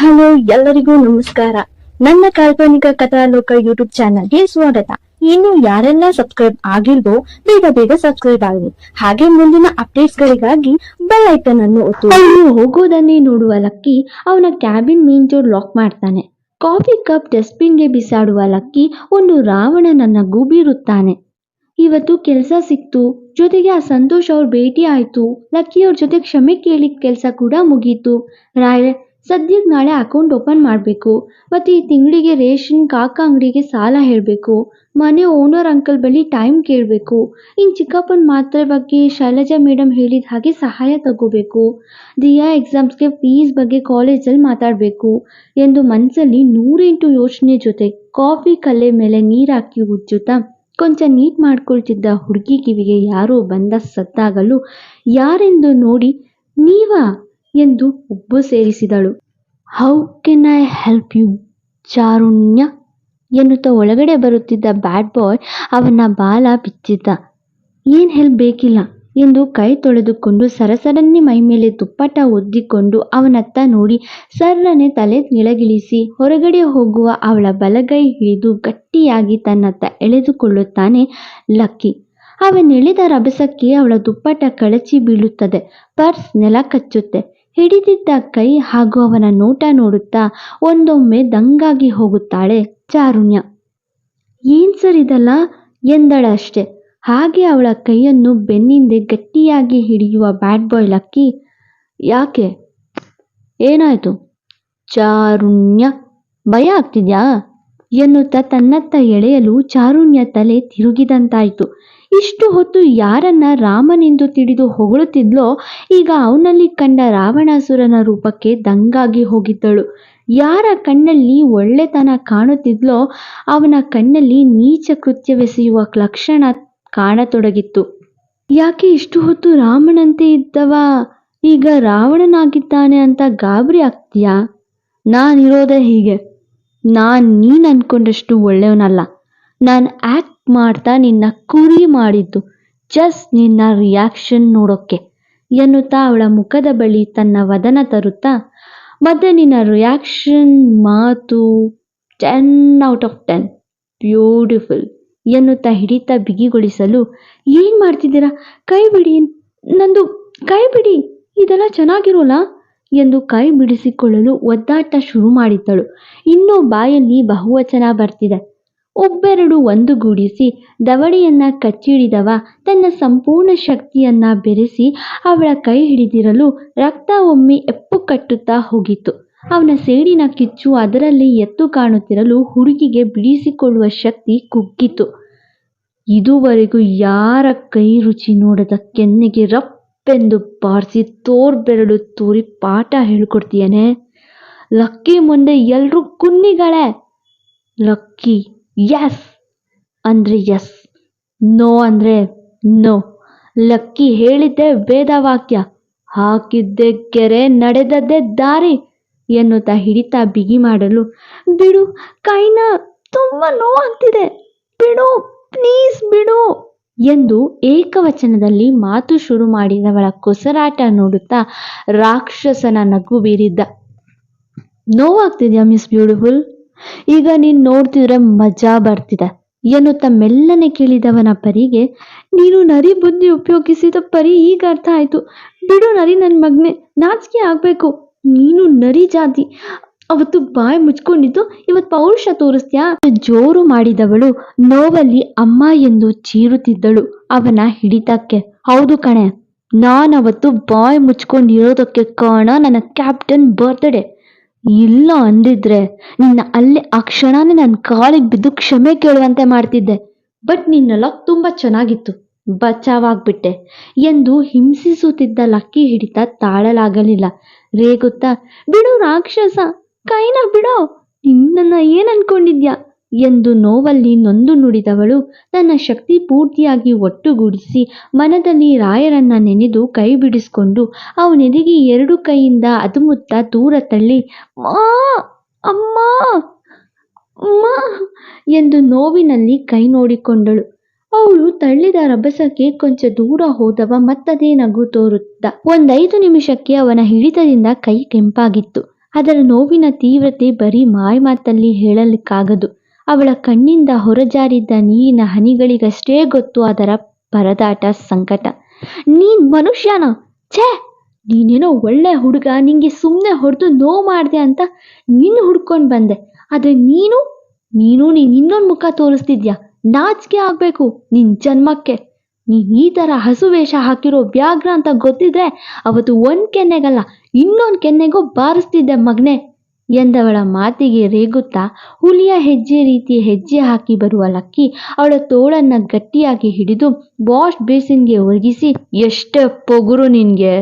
Hello, ಎಲ್ಲರಿಗೂ ನಮಸ್ಕಾರ. ನನ್ನ ಕಾಲ್ಪನಿಕ ಕಥಾಲೋಕ ಯೂಟ್ಯೂಬ್ ಚಾನಲ್ಗೆ ಸ್ವಾಗತ. ಇನ್ನು ಯಾರೆಲ್ಲ ಸಬ್ಸ್ಕ್ರೈಬ್ ಆಗಿಲ್ವೋ, ಬೇಗ ಬೇಗ ಸಬ್ಸ್ಕ್ರೈಬ್ ಆಗಿ ಹಾಗೆ ಮುಂದಿನ ಅಪ್ಡೇಟ್ಸ್ ಗಳಿಗಾಗಿ ಬೆಲ್ ಐಕನ್ ಅನ್ನು ಒತ್ತು. ಹೋಗೋದನ್ನೇ ನೋಡುವ ಲಕ್ಕಿ ಅವನ ಕ್ಯಾಬಿನ್ ಮೇನ್ ಡೋರ್ ಲಾಕ್ ಮಾಡ್ತಾನೆ. ಕಾಫಿ ಕಪ್ ಡಸ್ಟ್ಬಿನ್ಗೆ ಬಿಸಾಡುವ ಲಕ್ಕಿ ಒಂದು ರಾವಣನನ್ನ ಗೂಬೀರುತ್ತಾನೆ ಇವತ್ತು ಕೆಲಸ ಸಿಕ್ತು. ಜೊತೆಗೆ ಆ ಸಂತೋಷ್ ಅವ್ರ ಭೇಟಿ ಆಯ್ತು. ಲಕ್ಕಿ ಅವ್ರ ಜೊತೆ ಕ್ಷಮೆ ಕೇಳಿದ ಕೆಲಸ ಕೂಡ ಮುಗೀತು. ರಾಯ್ ಸದ್ಯಕ್ಕೆ ನಾಳೆ ಅಕೌಂಟ್ ಓಪನ್ ಮಾಡಬೇಕು. ಮತ್ತು ಈ ತಿಂಗಳಿಗೆ ರೇಷನ್, ಕಾಕ ಅಂಗಡಿಗೆ ಸಾಲ ಹೇಳಬೇಕು. ಮನೆ ಓನರ್ ಅಂಕಲ್ ಬಳಿ ಟೈಮ್ ಕೇಳಬೇಕು. ಇನ್ನು ಚಿಕ್ಕಪ್ಪನ ಮಾತ್ರೆ ಬಗ್ಗೆ ಶೈಲಜಾ ಮೇಡಮ್ ಹೇಳಿದ ಹಾಗೆ ಸಹಾಯ ತಗೋಬೇಕು. ದಿಯಾ ಎಕ್ಸಾಮ್ಸ್ಗೆ ಫೀಸ್ ಬಗ್ಗೆ ಕಾಲೇಜಲ್ಲಿ ಮಾತಾಡಬೇಕು ಎಂದು ಮನಸ್ಸಲ್ಲಿ ನೂರೆಂಟು ಯೋಚನೆ ಜೊತೆ ಕಾಫಿ ಕಲೆ ಮೇಲೆ ನೀರಾಕಿ ಉಜ್ಜುತ್ತಾ ಕೊಂಚ ನೀಟ್ ಮಾಡ್ಕೊಳ್ತಿದ್ದ ಹುಡುಗಿ ಕಿವಿಗೆ ಯಾರೋ ಬಂದ ಸತ್ತಾಗಲು ಯಾರೆಂದು ನೋಡಿ ನೀವಾ? ಎಂದು ಉಬ್ಬು ಸೇರಿಸಿದಳು. How can I help you Charunya? ಎನ್ನುತ್ತಾ ಒಳಗಡೆ ಬರುತ್ತಿದ್ದ ಬ್ಯಾಡ್ ಬಾಯ್ ಅವನ ಬಾಲ ಬಿಚ್ಚಿದ್ದ. ಏನ್ ಹೆಲ್ಪ್ ಬೇಕಿಲ್ಲ? ಎಂದು ಕೈ ತೊಳೆದುಕೊಂಡು ಸರಸರನ್ನೇ ಮೈಮೇಲೆ ತುಪ್ಪಟ ಒದ್ದಿಕೊಂಡು ಅವನತ್ತ ನೋಡಿ ಸರ್ರನೆ ತಲೆ ಕೆಳಗಿಳಿಸಿ ಹೊರಗಡೆ ಹೋಗುವ ಅವಳ ಬಲಗೈ ಹಿಡಿದು ಗಟ್ಟಿಯಾಗಿ ತನ್ನತ್ತ ಎಳೆದುಕೊಳ್ಳುತ್ತಾನೆ ಲಕ್ಕಿ. ಅವನೆಳೆದ ರಭಸಕ್ಕೆ ಅವಳ ದುಪ್ಪಟ ಕಳಚಿ ಬೀಳುತ್ತದೆ, ಪರ್ಸ್ ನೆಲ ಕಚ್ಚುತ್ತೆ. ಹಿಡಿದಿದ್ದ ಕೈ ಹಾಗೂ ಅವನ ನೋಟ ನೋಡುತ್ತಾ ಒಂದೊಮ್ಮೆ ದಂಗಾಗಿ ಹೋಗುತ್ತಾಳೆ ಚಾರುಣ್ಯ. ಏನ್ ಸರ್ ಇದಲ್ಲ? ಎಂದಳಷ್ಟೆ ಹಾಗೆ ಅವಳ ಕೈಯನ್ನು ಬೆನ್ನಿಂದೆ ಗಟ್ಟಿಯಾಗಿ ಹಿಡಿಯುವ ಬ್ಯಾಡ್ ಬಾಯ್ ಲಕ್ಕಿ. ಯಾಕೆ? ಏನಾಯ್ತು? ಚಾರುಣ್ಯ, ಭಯ ಆಗ್ತಿದ್ಯಾ? ಎನ್ನುತ್ತಾ ತನ್ನತ್ತ ಎಳೆಯಲು ಚಾರುಣ್ಯ ತಲೆ ತಿರುಗಿದಂತಾಯಿತು. ಇಷ್ಟು ಹೊತ್ತು ಯಾರನ್ನ ರಾಮನೆಂದು ತಿಳಿದು ಹೊಗಳುತ್ತಿದ್ಲೋ, ಈಗ ಅವನಲ್ಲಿ ಕಂಡ ರಾವಣಾಸುರನ ರೂಪಕ್ಕೆ ದಂಗಾಗಿ ಹೋಗಿದ್ದಳು. ಯಾರ ಕಣ್ಣಲ್ಲಿ ಒಳ್ಳೆತನ ಕಾಣುತ್ತಿದ್ಲೋ, ಅವನ ಕಣ್ಣಲ್ಲಿ ನೀಚ ಕೃತ್ಯವೆಸೆಯುವ ಲಕ್ಷಣ ಕಾಣತೊಡಗಿತ್ತು. ಯಾಕೆ ಇಷ್ಟು ಹೊತ್ತು ರಾಮನಂತೆ ಇದ್ದವ? ಈಗ ರಾವಣನಾಗಿದ್ದಾನೆ ಅಂತ ಗಾಬರಿ ಆಗ್ತೀಯಾ? ನಾನಿರೋದೇ ಹೀಗೆ. ನಾನು ನೀನು ಅನ್ಕೊಂಡಷ್ಟು ಒಳ್ಳೆಯವನಲ್ಲ. ನಾನು ಆ್ಯಕ್ಟ್ ಮಾಡ್ತಾ ನಿನ್ನ ಕುರಿ ಮಾಡಿದ್ದು. ಜಸ್ಟ್ ನಿನ್ನ ರಿಯಾಕ್ಷನ್ ನೋಡೋಕ್ಕೆ ಎನ್ನುತ್ತಾ ಅವಳ ಮುಖದ ಬಳಿ ತನ್ನ ವದನ ತರುತ್ತಾ, ಮತ್ತೆ ನಿನ್ನ ರಿಯಾಕ್ಷನ್ ಮಾತು ten out of ten beautiful ಎನ್ನುತ್ತಾ ಹಿಡಿತಾ ಬಿಗಿಗೊಳಿಸಲು, ಏನು ಮಾಡ್ತಿದ್ದೀರಾ? ಕೈ ಬಿಡಿ. ನಂದು ಕೈ ಬಿಡಿ. ಇದೆಲ್ಲ ಚೆನ್ನಾಗಿರೋಲ್ಲ? ಎಂದು ಕೈ ಬಿಡಿಸಿಕೊಳ್ಳಲು ಒದ್ದಾಟ ಶುರು ಮಾಡಿದ್ದಳು. ಇನ್ನೂ ಬಾಯಲ್ಲಿ ಬಹುವಚನ ಬರ್ತಿದೆ. ಒಬ್ಬೆರಡು ಒಂದುಗೂಡಿಸಿ ದವಡೆಯನ್ನ ಕಚ್ಚಿಡಿದವ ತನ್ನ ಸಂಪೂರ್ಣ ಶಕ್ತಿಯನ್ನ ಬೆರೆಸಿ ಅವಳ ಕೈ ಹಿಡಿದಿರಲು ರಕ್ತ ಒಮ್ಮೆ ಎಪ್ಪು ಕಟ್ಟುತ್ತಾ ಹೋಗಿತ್ತು. ಅವನ ಸೇಡಿನ ಕಿಚ್ಚು ಅದರಲ್ಲಿ ಎತ್ತು ಕಾಣುತ್ತಿರಲು ಹುಡುಗಿಗೆ ಬಿಡಿಸಿಕೊಳ್ಳುವ ಶಕ್ತಿ ಕುಗ್ಗಿತು. ಇದುವರೆಗೂ ಯಾರ ಕೈ ರುಚಿ ನೋಡದ ಕೆನ್ನೆಗೆ ರಪ್ಪೆಂದು ಬಾರಿಸಿ ತೋರ್ಬೆರಳು ತೋರಿ ಪಾಠ ಹೇಳ್ಕೊಡ್ತೀಯನೆ? ಲಕ್ಕಿ ಮುಂದೆ ಎಲ್ರೂ ಕುನ್ನಿಗಳೇ? ಲಕ್ಕಿ ಎಸ್ ಅಂದರೆ ಎಸ್ ನೋ ಅಂದರೆ ನೋ ಲಕ್ಕಿ ಹೇಳಿದ್ದೆ ವೇದವಾಕ್ಯ. ಹಾಕಿದ್ದೆ ಕೆರೆ, ನಡೆದದ್ದೇ ದಾರಿ ಎನ್ನುತ್ತಾ ಹಿಡಿತಾ ಬಿಗಿ ಮಾಡಲು. ಬಿಡು, ಕೈನ ತುಂಬ ನೋವಾಗ್ತಿದೆ. ಬಿಡು ಪ್ಲೀಸ್ ಬಿಡು ಎಂದು ಏಕವಚನದಲ್ಲಿ ಮಾತು ಶುರು ಮಾಡಿದವಳ ಕೊಸರಾಟ ನೋಡುತ್ತಾ ರಾಕ್ಷಸನ ನಗು ಬೀರಿದ್ದ. ನೋವಾಗ್ತಿದ್ಯಾ ಮಿಸ್ ಬ್ಯೂಟಿಫುಲ್ ಈಗ ನೀನು ನೋಡ್ತಿದ್ರೆ ಮಜಾ ಬರ್ತಿದೆ. ಏನು ತಮ್ಮೆಲ್ಲನೆ ಕೇಳಿದವನ ಪರಿಗೆ, ನೀನು ನರಿ ಬುದ್ಧಿ ಉಪಯೋಗಿಸಿದ ಪರಿ ಈಗ ಅರ್ಥ ಆಯ್ತು. ಬಿಡು ನರಿ ನನ್ನ ಮಗ್ನೆ, ನಾಚಿಕೆ ಆಗ್ಬೇಕು. ನೀನು ನರಿ ಜಾತಿ. ಅವತ್ತು ಬಾಯಿ ಮುಚ್ಕೊಂಡಿದ್ದು ಇವತ್ತು ಪೌರುಷ ತೋರಿಸ್ತ್ಯಾ? ಜೋರು ಮಾಡಿದವಳು ನೋವಲ್ಲಿ ಅಮ್ಮ ಎಂದು ಚೀರುತ್ತಿದ್ದಳು ಅವನ ಹಿಡಿತಕ್ಕೆ. ಹೌದು ಕಣೆ, ನಾನವತ್ತು ಬಾಯಿ ಮುಚ್ಕೊಂಡಿರೋದಕ್ಕೆ ಕಾರಣ ನನ್ನ ಕ್ಯಾಪ್ಟನ್ ಬರ್ತ್ಡೇ. ಇಲ್ಲ ಅಂದಿದ್ರೆ ನಿನ್ನ ಅಲ್ಲೇ ಆ ಕ್ಷಣನೇ ನನ್ನ ಕಾಲಿಗೆ ಬಿದ್ದು ಕ್ಷಮೆ ಕೇಳುವಂತೆ ಮಾಡ್ತಿದ್ದೆ. ಬಟ್ ನಿನ್ನ ಲಕ್ ತುಂಬಾ ಚೆನ್ನಾಗಿತ್ತು. ಬಚಾವಾಗ್ಬಿಟ್ಟೆ. ಎಂದು ಹಿಂಸಿಸುತ್ತಿದ್ದ ಲಕ್ಕಿ ಹಿಡಿತ ತಾಳಲಾಗಲಿಲ್ಲ. ರೇಗುತ್ತಾ ಬಿಡು ರಾಕ್ಷಸ. ಕೈನ ಬಿಡೋ. ನಿನ್ನ ಏನ್ ಅನ್ಕೊಂಡಿದ್ಯಾ? ಎಂದು ನೋವಲ್ಲಿ ನೊಂದು ನುಡಿದವಳು ತನ್ನ ಶಕ್ತಿ ಪೂರ್ತಿಯಾಗಿ ಒಟ್ಟುಗೂಡಿಸಿ ಮನದಲ್ಲಿ ರಾಯರನ್ನ ನೆನೆದು ಕೈ ಬಿಡಿಸಿಕೊಂಡು ಅವನೆದಿಗೆ ಎರಡು ಕೈಯಿಂದ ಅದುಮುತ್ತ ದೂರ ತಳ್ಳಿ, ಮಾ, ಅಮ್ಮ ಅಮ್ಮ ಎಂದು ನೋವಿನಲ್ಲಿ ಕೈ ನೋಡಿಕೊಂಡಳು. ಅವಳು ತಳ್ಳಿದ ರಭಸಕ್ಕೆ ಕೊಂಚ ದೂರ ಹೋದವ ಮತ್ತದೇ ನಗು ತೋರುತ್ತ ಒಂದೈದು ನಿಮಿಷಕ್ಕೆ ಅವನ ಹಿಡಿತದಿಂದ ಕೈ ಕೆಂಪಾಗಿತ್ತು. ಅದರ ನೋವಿನ ತೀವ್ರತೆ ಬರೀ ಮಾಯಮಾತಲ್ಲಿ ಹೇಳಲಿಕ್ಕಾಗದು. ಅವಳ ಕಣ್ಣಿಂದ ಹೊರಜಾರಿದ್ದ ನೀರಿನ ಹನಿಗಳಿಗಷ್ಟೇ ಗೊತ್ತು ಅದರ ಪರದಾಟ ಸಂಕಟ. ನೀನ್ ಮನುಷ್ಯನ? ಛೇ! ನೀನೇನೋ ಒಳ್ಳೆ ಹುಡುಗ, ನಿಂಗೆ ಸುಮ್ಮನೆ ಹೊಡೆದು ನೋವು ಮಾಡಿದೆ ಅಂತ ನಿನ್ನ ಹುಡ್ಕೊಂಡು ಬಂದೆ. ಆದರೆ ನೀನು? ನೀನು ನೀನು ಇನ್ನೊಂದು ಮುಖ ತೋರಿಸ್ತಿದ್ಯಾ? ನಾಚಿಕೆ ಆಗಬೇಕು ನಿನ್ನ ಜನ್ಮಕ್ಕೆ. ನೀನು ಈ ಥರ ಹಸು ವೇಷ ಹಾಕಿರೋ ವ್ಯಾಘ್ರ ಅಂತ ಗೊತ್ತಿದ್ರೆ ಅವತ್ತು ಒಂದು ಕೆನ್ನೆಗಲ್ಲ, ಇನ್ನೊಂದು ಕೆನ್ನೆಗೂ ಬಾರಿಸ್ತಿದ್ದೆ ಮಗನೇ. ಎಂದವಳ ಮಾತಿಗೆ ರೇಗುತ್ತಾ, ಹುಲಿಯ ಹೆಜ್ಜೆ ರೀತಿ ಹೆಜ್ಜೆ ಹಾಕಿ ಬರುವ ಲಕ್ಕಿ ಅವಳ ತೋಳನ್ನ ಗಟ್ಟಿಯಾಗಿ ಹಿಡಿದು ವಾಶ್ ಬೇಸಿನ್ಗೆ ಒರಗಿಸಿ, ಎಷ್ಟೇ ಪೊಗುರು ನಿನಗೆ.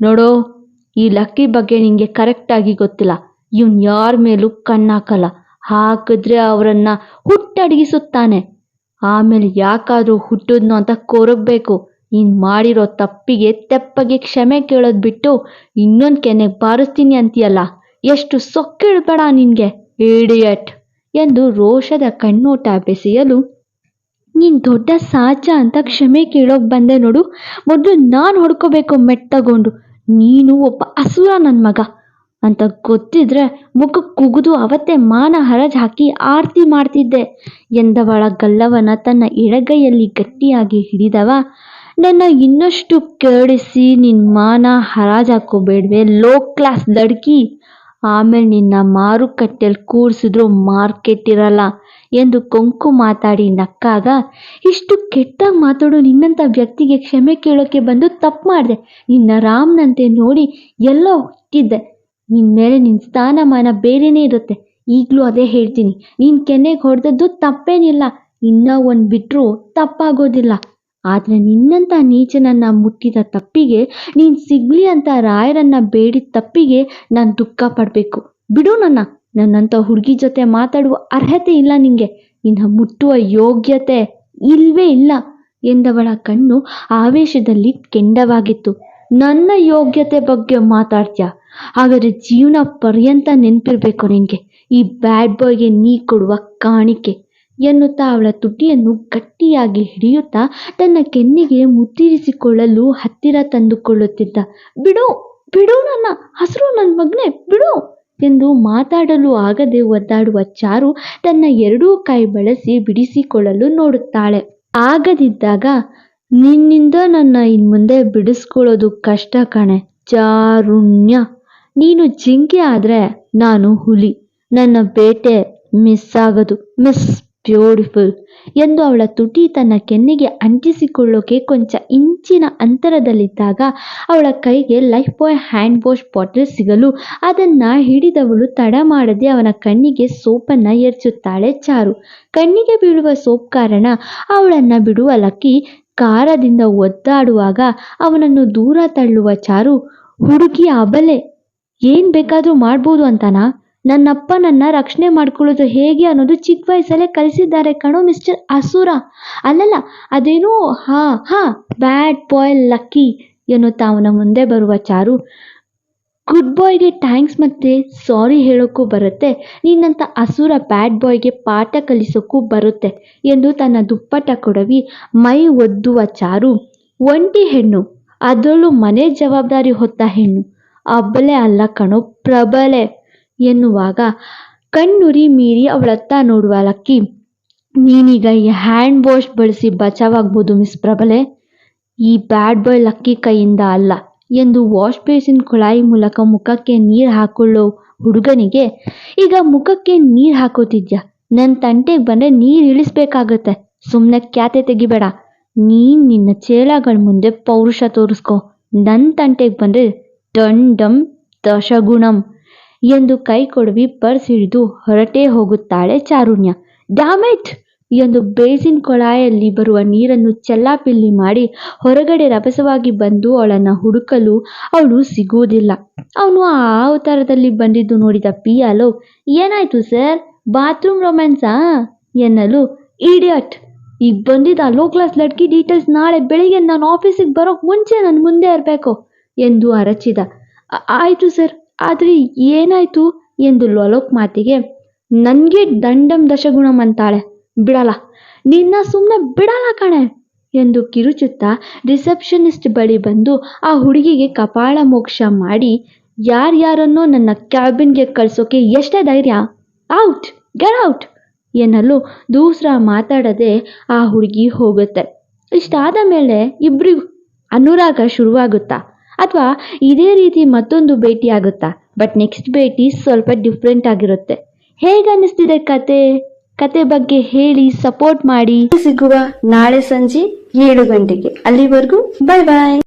ನೋಡೋ, ಈ ಲಕ್ಕಿ ಬಗ್ಗೆ ನಿಂಗೆ ಕರೆಕ್ಟಾಗಿ ಗೊತ್ತಿಲ್ಲ. ಇವನ್ ಯಾರ ಮೇಲೂ ಕಣ್ಣಾಕಲ್ಲ. ಹಾಕಿದ್ರೆ ಅವರನ್ನ ಹುಟ್ಟಡಗಿಸುತ್ತಾನೆ. ಆಮೇಲೆ ಯಾಕಾದ್ರೂ ಹುಟ್ಟಿದ್ನೋ ಅಂತ ಕೊರಗಬೇಕು. ನೀನು ಮಾಡಿರೋ ತಪ್ಪಿಗೆ ತೆಪ್ಪಗೆ ಕ್ಷಮೆ ಕೇಳೋದು ಬಿಟ್ಟು ಇನ್ನೊಂದು ಕೆನೆಗೆ ಬಾರಿಸ್ತೀನಿ ಅಂತೀಯಲ್ಲ. ಎಷ್ಟು ಸೊಕ್ಕಿಡ್ಬೇಡ ನಿನಗೆ, ಇಡಿಯಟ್ ಎಂದು ರೋಷದ ಕಣ್ಣೋಟ ಬೆಸೆಯಲು. ನೀನು ದೊಡ್ಡ ಸಾಚ ಅಂತ ಕ್ಷಮೆ ಕೇಳೋಕೆ ಬಂದೆ ನೋಡು. ಮೊದಲು ನಾನು ಹೊಡ್ಕೋಬೇಕು ಮೆಟ್ಟಗೊಂಡು. ನೀನು ಒಬ್ಬ ಅಸುರ ನನ್ನ ಮಗ ಅಂತ ಗೊತ್ತಿದ್ರೆ ಮುಖ ಕುಗಿದು ಅವತ್ತೇ ಮಾನ ಹರಜ್ ಹಾಕಿ ಆರತಿ ಮಾಡ್ತಿದ್ದೆ. ಎಂದವಳ ಗಲ್ಲವನ ತನ್ನ ಎಡಗೈಯಲ್ಲಿ ಗಟ್ಟಿಯಾಗಿ ಹಿಡಿದವ, ನನ್ನ ಇನ್ನಷ್ಟು ಕೇಳಿಸಿ ನಿನ್ನ ಮಾನ ಹರಾಜ್ ಹಾಕೋಬೇಡ್ವೆ ಲೋ ಕ್ಲಾಸ್ ಲಡ್ಕಿ ಆಮೇಲೆ ನಿನ್ನ ಮಾರುಕಟ್ಟೆಯಲ್ಲಿ ಕೂರಿಸಿದ್ರು ಮಾರ್ಕೆಟ್ ಇರಲ್ಲ ಎಂದು ಕೊಂಕು ಮಾತಾಡಿ ನಕ್ಕಾಗ, ಇಷ್ಟು ಕೆಟ್ಟಾಗಿ ಮಾತಾಡೋ ನಿನ್ನಂಥ ವ್ಯಕ್ತಿಗೆ ಕ್ಷಮೆ ಕೇಳೋಕ್ಕೆ ಬಂದು ತಪ್ಪು ಮಾಡಿದೆ. ನಿನ್ನ ರಾಮ್ನಂತೆ ನೋಡಿ ಎಲ್ಲ ಹುಟ್ಟಿದ್ದೆ. ನಿನ್ನ ಮೇಲೆ ನಿನ್ನ ಸ್ಥಾನಮಾನ ಬೇರೆಯೇ ಇರುತ್ತೆ. ಈಗಲೂ ಅದೇ ಹೇಳ್ತೀನಿ. ನೀನು ಕೆನೆಗೆ ಹೊಡೆದದ್ದು ತಪ್ಪೇನಿಲ್ಲ. ಇನ್ನೂ ಒಂದು ಬಿಟ್ಟರೂ ತಪ್ಪಾಗೋದಿಲ್ಲ. ಆದರೆ ನಿನ್ನಂಥ ನೀಚನನ್ನ ಮುಟ್ಟಿದ ತಪ್ಪಿಗೆ, ನೀನು ಸಿಗ್ಲಿ ಅಂತ ರಾಯರನ್ನ ಬೇಡಿದ ತಪ್ಪಿಗೆ ನಾನು ದುಃಖ ಪಡಬೇಕು. ಬಿಡು ನನ್ನ, ನನ್ನಂತ ಹುಡುಗಿ ಜೊತೆ ಮಾತಾಡುವ ಅರ್ಹತೆ ಇಲ್ಲ ನಿಂಗೆ. ನಿನ್ನ ಮುಟ್ಟುವ ಯೋಗ್ಯತೆ ಇಲ್ವೇ ಇಲ್ಲ ಎಂದವಳ ಕಣ್ಣು ಆವೇಶದಲ್ಲಿ ಕೆಂಡವಾಗಿತ್ತು. ನನ್ನ ಯೋಗ್ಯತೆ ಬಗ್ಗೆ ಮಾತಾಡ್ತೀಯ? ಹಾಗಾದ್ರೆ ಜೀವನ ಪರ್ಯಂತ ನೆನಪಿರ್ಬೇಕು ನಿನಗೆ ಈ ಬ್ಯಾಡ್ ಬಾಯ್ಗೆ ನೀ ಕೊಡುವ ಕಾಣಿಕೆ. ಎನ್ನುತ್ತಾ ಅವಳ ತುಟಿಯನ್ನು ಗಟ್ಟಿಯಾಗಿ ಹಿಡಿಯುತ್ತಾ ತನ್ನ ಕೆನ್ನಿಗೆ ಮುತ್ತಿರಿಸಿಕೊಳ್ಳಲು ಹತ್ತಿರ ತಂದುಕೊಳ್ಳುತ್ತಿದ್ದ. ಬಿಡು ಬಿಡು ನನ್ನ ಹಸಿರು ನನ್ನ ಮಗ್ನೆ, ಬಿಡು ಎಂದು ಮಾತಾಡಲು ಆಗದೆ ಒದ್ದಾಡುವ ಚಾರು ತನ್ನ ಎರಡೂ ಕೈ ಬಳಸಿ ಬಿಡಿಸಿಕೊಳ್ಳಲು ನೋಡುತ್ತಾಳೆ. ಆಗದಿದ್ದಾಗ, ನಿನ್ನಿಂದ ನನ್ನ ಇನ್ಮುಂದೆ ಬಿಡಿಸ್ಕೊಳ್ಳೋದು ಕಷ್ಟ ಕಣೆ, ಚಾರುಣ್ಯ. ನೀನು ಜಿಂಕೆ ಆದ್ರೆ ನಾನು ಹುಲಿ. ನನ್ನ ಬೇಟೆ ಮಿಸ್ ಆಗದು ಮಿಸ್ ಬ್ಯೂಟಿಫುಲ್ ಎಂದು ಅವಳ ತುಟಿ ತನ್ನ ಕೆನ್ನೆಗೆ ಅಂಟಿಸಿಕೊಳ್ಳೋಕೆ ಕೊಂಚ ಇಂಚಿನ ಅಂತರದಲ್ಲಿದ್ದಾಗ ಅವಳ ಕೈಗೆ Lifebuoy hand wash bottle ಸಿಗಲು ಅದನ್ನ ಹಿಡಿದವಳು ತಡ ಮಾಡದೆ ಅವನ ಕಣ್ಣಿಗೆ ಸೋಪನ್ನ ಎರಚುತ್ತಾಳೆ ಚಾರು. ಕಣ್ಣಿಗೆ ಬೀಳುವ ಸೋಪ್ ಕಾರಣ ಅವಳನ್ನ ಬಿಡುವ ಲಕ್ಕಿ ಕಾರದಿಂದ ಒದ್ದಾಡುವಾಗ ಅವನನ್ನು ದೂರ ತಳ್ಳುವ ಚಾರು, ಹುಡುಗಿ ಅಬಲೆ ಏನ್ ಬೇಕಾದರೂ ಮಾಡ್ಬೋದು ಅಂತನಾ? ನನ್ನಪ್ಪ ನನ್ನ ರಕ್ಷಣೆ ಮಾಡ್ಕೊಳ್ಳೋದು ಹೇಗೆ ಅನ್ನೋದು ಚಿಕ್ಕ ವಯಸ್ಸಲ್ಲೇ ಕಲಿಸಿದ್ದಾರೆ ಕಣೋ ಮಿಸ್ಟರ್ ಅಸುರ. ಅಲ್ಲಲ್ಲ, ಅದೇನೋ ಹಾ ಹಾ, ಬ್ಯಾಡ್ ಬಾಯ್ ಲಕ್ಕಿ ಎನ್ನುತ್ತಾ ಅವನ ಮುಂದೆ ಬರುವ ಚಾರು. ಗುಡ್ ಬಾಯ್ಗೆ ಥ್ಯಾಂಕ್ಸ್ ಮತ್ತೆ ಸಾರಿ ಹೇಳೋಕ್ಕೂ ಬರುತ್ತೆ, ನಿನ್ನಂಥ ಅಸುರ ಬ್ಯಾಡ್ ಬಾಯ್ಗೆ ಪಾಠ ಕಲಿಸೋಕ್ಕೂ ಬರುತ್ತೆ ಎಂದು ತನ್ನ ದುಪ್ಪಟ ಕೊಡವಿ ಮೈ ಒದ್ದುವ ಚಾರು. ಒಂಟಿ ಹೆಣ್ಣು, ಅದರಲ್ಲೂ ಮನೆ ಜವಾಬ್ದಾರಿ ಹೊತ್ತ ಹೆಣ್ಣು. ಅಬ್ಬಲೆ ಅಲ್ಲ ಕಣೋ, ಪ್ರಬಲೆ. ಎನ್ನುವಾಗ ಕಣ್ಣುರಿ ಮೀರಿ ಅವಳತ್ತ ನೋಡುವ ಲಕ್ಕಿ, ನೀನೀಗ ಈ ಹ್ಯಾಂಡ್ ವಾಶ್ ಬಳಸಿ ಬಚಾವಾಗ್ಬೋದು ಮಿಸ್ ಪ್ರಬಲೆ. ಈ ಬ್ಯಾಡ್ ಬಾಯ್ ಲಕ್ಕಿ ಕೈಯಿಂದ ಅಲ್ಲ ಎಂದು ವಾಶ್ ಬೇಸಿನ್ ಕೊಳಾಯಿ ಮೂಲಕ ಮುಖಕ್ಕೆ ನೀರು ಹಾಕೊಳ್ಳೋ ಹುಡುಗನಿಗೆ, ಈಗ ಮುಖಕ್ಕೆ ನೀರು ಹಾಕೋತಿದ್ಯಾ? ನನ್ನ ತಂಟೆಗೆ ಬಂದರೆ ನೀರು ಇಳಿಸ್ಬೇಕಾಗತ್ತೆ. ಸುಮ್ಮನೆ ಕ್ಯಾತೆ ತೆಗಿಬೇಡ. ನೀನು ನಿನ್ನ ಚೇಳಗಳ ಮುಂದೆ ಪೌರುಷ ತೋರಿಸ್ಕೊ. ನನ್ನ ತಂಟೆಗೆ ಬಂದರೆ ದಂಡಂ ದಶಗುಣಂ. ಎಂದು ಕೈ ಕೊಡವಿ ಪರ್ಸ್ ಹಿಡಿದು ಹೊರಟೇ ಹೋಗುತ್ತಾಳೆ ಚಾರುಣ್ಯ. ಡ್ಯಾಮೆಟ್ ಎಂದು ಬೇಸಿನ್ ಕೊಳಾಯಲ್ಲಿ ಬರುವ ನೀರನ್ನು ಚೆಲ್ಲಾಪಿಲ್ಲಿ ಮಾಡಿ ಹೊರಗಡೆ ರಭಸವಾಗಿ ಬಂದು ಅವಳನ್ನು ಹುಡುಕಲು ಅವಳು ಸಿಗುವುದಿಲ್ಲ. ಅವನು ಆ ಅವತಾರದಲ್ಲಿ ಬಂದಿದ್ದು ನೋಡಿದ ಪಿಯಾಲೋ, ಏನಾಯ್ತು ಸರ್? ಬಾತ್ರೂಮ್ ರೊಮ್ಯಾನ್ಸಾ? ಎನ್ನಲು, ಇಡಿಯಟ್! ಈಗ ಬಂದಿದ್ದ ಲೋ ಕ್ಲಾಸ್ ಲಡ್ಕಿ ಡೀಟೇಲ್ಸ್ ನಾಳೆ ಬೆಳಿಗ್ಗೆ ನಾನು ಆಫೀಸಿಗೆ ಬರೋಕ್ಕೆ ಮುಂಚೆ ನನ್ನ ಮುಂದೆ ಇರಬೇಕು, ಎಂದು ಅರಚಿದ. ಆಯ್ತು ಸರ್. ಆದರೆ ಏನಾಯ್ತು ಎಂದು ಲೊಲೋಕ್ ಮಾತಿಗೆ, ನನಗೆ ದಂಡಂ ದಶಗುಣಂ ಅಂತಾಳೆ, ಬಿಡಲ್ಲ. ನಿನ್ನ ಸುಮ್ಮನೆ ಬಿಡಲ್ಲ ಕಣೆ, ಎಂದು ಕಿರುಚುತ್ತಾ ರಿಸೆಪ್ಷನಿಸ್ಟ್ ಬಳಿ ಬಂದು ಆ ಹುಡುಗಿಗೆ ಕಪಾಳ ಮೋಕ್ಷ ಮಾಡಿ, ಯಾರ್ಯಾರನ್ನೋ ನನ್ನ ಕ್ಯಾಬಿನ್ಗೆ ಕಳ್ಸೋಕೆ ಎಷ್ಟೇ ಧೈರ್ಯ, ಔಟ್, ಗೆಟ್ ಔಟ್, ಎನ್ನಲು ದೂಸ್ರ ಮಾತಾಡದೆ ಆ ಹುಡುಗಿ ಹೋಗುತ್ತೆ. ಇಷ್ಟಾದ ಮೇಲೆ ಇಬ್ರಿಗೂ ಅನುರಾಗ ಶುರುವಾಗುತ್ತಾ ಅಥವಾ ಇದೇ ರೀತಿ ಮತ್ತೊಂದು ಭೇಟಿ ಆಗುತ್ತಾ ಬಟ್ ನೆಕ್ಸ್ಟ್ ಭೇಟಿ ಸ್ವಲ್ಪ ಡಿಫ್ರೆಂಟ್ ಆಗಿರುತ್ತೆ. ಹೇಗೆ ಅನ್ನಿಸ್ತಿದೆ ಕತೆ? ಕತೆ ಬಗ್ಗೆ ಹೇಳಿ ಸಪೋರ್ಟ್ ಮಾಡಿ. ಸಿಗುವ ನಾಳೆ ಸಂಜೆ ಏಳು ಗಂಟೆಗೆ. ಅಲ್ಲಿವರೆಗೂ ಬಾಯ್ ಬಾಯ್